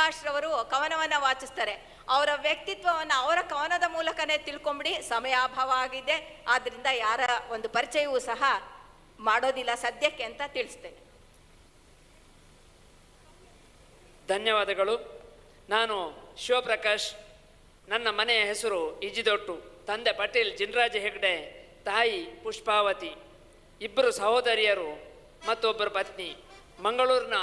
ಶಿವಪ್ರಕಾಶ್ ರವರು ಕವನವನ್ನ ವಾಚಿಸ್ತಾರೆ. ಅವರ ವ್ಯಕ್ತಿತ್ವವನ್ನು ಅವರ ಕವನದ ಮೂಲಕನೇ ತಿಳ್ಕೊಂಬಿಡಿ ಸಮಯಾಭಾವ ಆಗಿದೆ. ಆದ್ದರಿಂದ ಯಾರ ಒಂದು ಪರಿಚಯವೂ ಸಹ ಮಾಡೋದಿಲ್ಲ ಸದ್ಯಕ್ಕೆ ಅಂತ ತಿಳಿಸ್ತೇನೆ. ಧನ್ಯವಾದಗಳು. ನಾನು ಶಿವಪ್ರಕಾಶ್, ನನ್ನ ಮನೆಯ ಹೆಸರು ಇಜಿದೊಟ್ಟು ತಂದೆ ಪಟೇಲ್ ಜಿನರಾಜ ಹೆಗ್ಡೆ, ತಾಯಿ ಪುಷ್ಪಾವತಿ. ಇಬ್ಬರು ಸಹೋದರಿಯರು ಮತ್ತೊಬ್ಬರು ಪತ್ನಿ. ಮಂಗಳೂರಿನ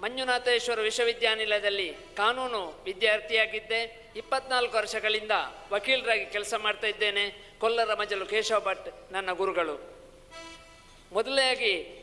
ಮಂಜುನಾಥೇಶ್ವರ ವಿಶ್ವವಿದ್ಯಾನಿಲಯದಲ್ಲಿ ಕಾನೂನು ವಿದ್ಯಾರ್ಥಿಯಾಗಿದ್ದೆ. ಇಪ್ಪತ್ನಾಲ್ಕು ವರ್ಷಗಳಿಂದ ವಕೀಲರಾಗಿ ಕೆಲಸ ಮಾಡ್ತಾ ಇದ್ದೇನೆ. ಕೊಲ್ಲರ ಮಜಲು ಕೇಶವ ಭಟ್ ನನ್ನ ಗುರುಗಳು. ಮೊದಲನೆಯಾಗಿ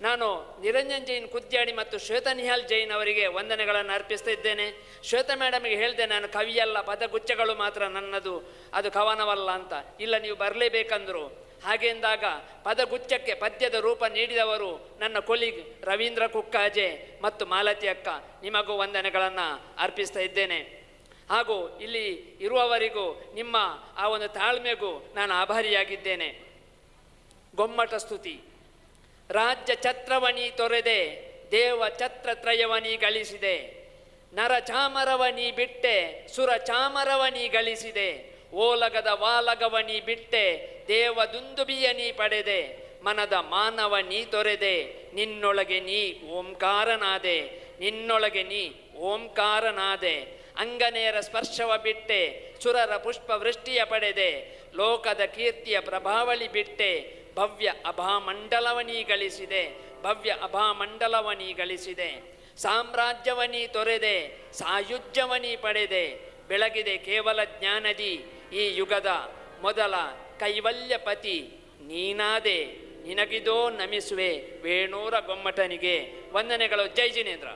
ನಾನು ನಿರಂಜನ್ ಜೈನ್ ಕುದ್ಯಾಡಿ ಮತ್ತು ಶ್ವೇತಾ ನಿಹಾಲ್ ಜೈನ್ ಅವರಿಗೆ ವಂದನೆಗಳನ್ನು ಅರ್ಪಿಸ್ತಾ ಇದ್ದೇನೆ. ಶ್ವೇತಾ ಮೇಡಮ್ಗೆ ಹೇಳಿದೆ, ನಾನು ಕವಿಯಲ್ಲ, ಪದಗುಚ್ಛಗಳು ಮಾತ್ರ ನನ್ನದು. ಅದು ಕವನವಲ್ಲ ಅಂತ. ಇಲ್ಲ, ನೀವು ಬರಲೇಬೇಕಂದ್ರು. ಹಾಗೆಂದಾಗ ಪದಗುಚ್ಛಕ್ಕೆ ಪದ್ಯದ ರೂಪ ನೀಡಿದವರು ನನ್ನ ಕೊಲಿಗ್ ರವೀಂದ್ರ ಕುಕ್ಕಾಜೆ ಮತ್ತು ಮಾಲತಿ ಅಕ್ಕ. ನಿಮಗೂ ವಂದನೆಗಳನ್ನು ಅರ್ಪಿಸ್ತಾ ಇದ್ದೇನೆ. ಹಾಗೂ ಇಲ್ಲಿ ಇರುವವರಿಗೂ ನಿಮ್ಮ ಆ ಒಂದು ತಾಳ್ಮೆಗೂ ನಾನು ಆಭಾರಿಯಾಗಿದ್ದೇನೆ. ಗೊಮ್ಮಟ ಸ್ತುತಿ. ರಾಜ್ಯ ಛತ್ರವಣಿ ತೊರೆದೆ, ದೇವ ಛತ್ರತ್ರಯವನಿ ಗಳಿಸಿದೆ. ನರ ಚಾಮರವನಿ ಬಿಟ್ಟೆ, ಸುರ ಚಾಮರವನಿ ಗಳಿಸಿದೆ. ಓಲಗದ ವಾಲಗವನಿ ಬಿಟ್ಟೆ ದೇವ ದುಂದುಬಿಯ ನೀ ಪಡೆದೆ, ಮನದ ಮಾನವ ನೀ ತೊರೆದೆ, ನಿನ್ನೊಳಗೆ ನೀ ಓಂಕಾರನಾದೆ, ನಿನ್ನೊಳಗೆ ನೀ ಓಂಕಾರನಾದೆ. ಅಂಗನೇರ ಸ್ಪರ್ಶವ ಬಿಟ್ಟೆ, ಸುರರ ಪುಷ್ಪ ವೃಷ್ಟಿಯ ಪಡೆದೆ, ಲೋಕದ ಕೀರ್ತಿಯ ಪ್ರಭಾವಳಿ ಬಿಟ್ಟೆ, ಭವ್ಯ ಅಭಾಮಂಡಲವನೀ ಗಳಿಸಿದೆ, ಭವ್ಯ ಅಭಾಮಂಡಲವನೀ ಗಳಿಸಿದೆ. ಸಾಮ್ರಾಜ್ಯವನೀ ತೊರೆದೆ ಸಾಯುಜ್ಯವನೀ ಪಡೆದೆ, ಬೆಳಗಿದೆ ಕೇವಲ ಜ್ಞಾನದಿ, ಈ ಯುಗದ ಮೊದಲ ಕೈವಲ್ಯಪತಿ ನೀನಾದೆ ನಿನಗಿದೋ ನಮಿಸುವೆ ವೇಣೂರ ಗೊಮ್ಮಟನಿಗೆ. ವಂದನೆಗಳು. ಜೈ ಜಿನೇಂದ್ರ.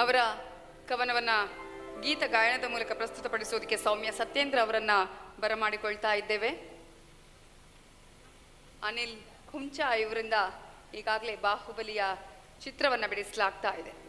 ಅವರ ಕವನವನ್ನ ಗೀತ ಗಾಯನದ ಮೂಲಕ ಪ್ರಸ್ತುತಪಡಿಸೋದಕ್ಕೆ ಸೌಮ್ಯ ಸತ್ಯೇಂದ್ರ ಅವರನ್ನ ಬರಮಾಡಿಕೊಳ್ತಾ ಇದ್ದೇವೆ. ಅನಿಲ್ ಹುಂಚಾ ಇವರಿಂದ ಈಗಾಗಲೇ ಬಾಹುಬಲಿಯ ಚಿತ್ರವನ್ನು ಬಿಡಿಸಲಾಗ್ತಾ ಇದೆ.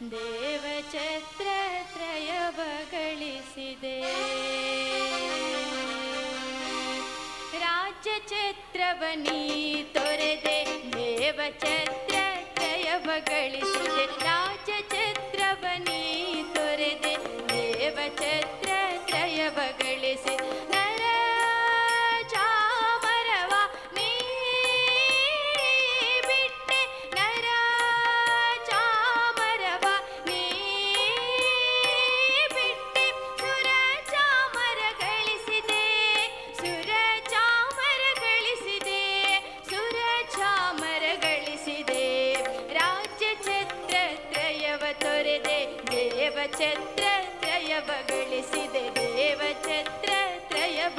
ದೇವ ಛತ್ರ ತ್ರಯವ ಗಳಿಸಿದೆ ರಾಜ್ಯ ಛತ್ರವನಿ ತೊರೆದೆ ದೇವ ಛತ್ರ ತ್ರಯವ ಗಳಿಸಿದೆ ರಾಜ್ಯ ಛತ್ರವನಿ ತೊರೆದೆ ದೇವ ಛತ್ರ ದೇವ ಛತ್ರ ತ್ರಯವ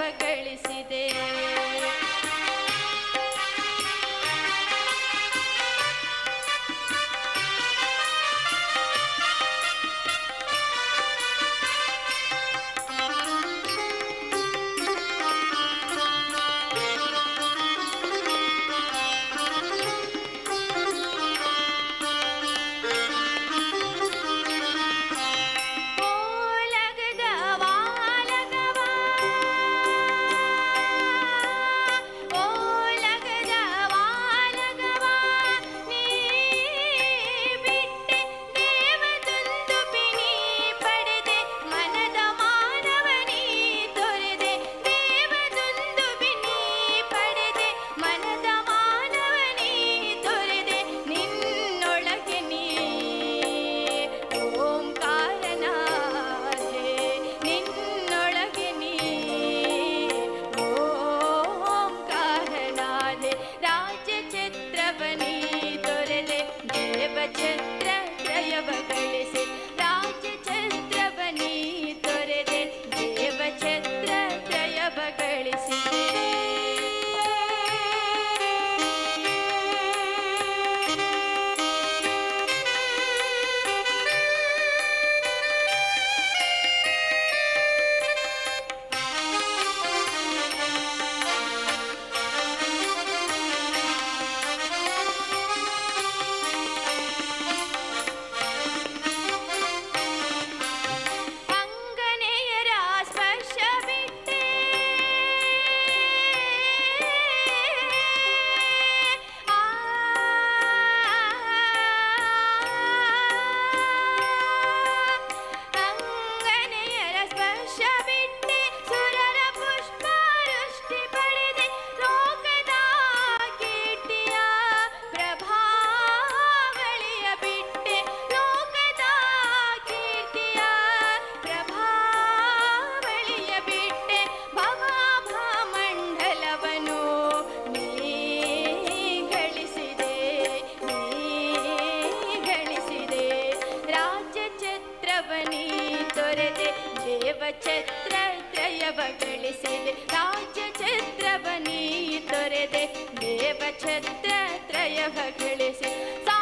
ತೊರೆದೆ ದೇವ ಛತ್ರ ತ್ರಯ ಬಗಳಿಸಿದೆ ರಾಜ್ಯ ಛತ್ರವನಿ ತೊರೆದೆ ದೇವ ಛತ್ರ ತ್ರಯ ಬಗಳಿಸಿ ಸಾ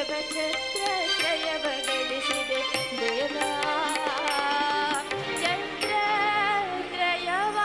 त्रयवक्षत्रयव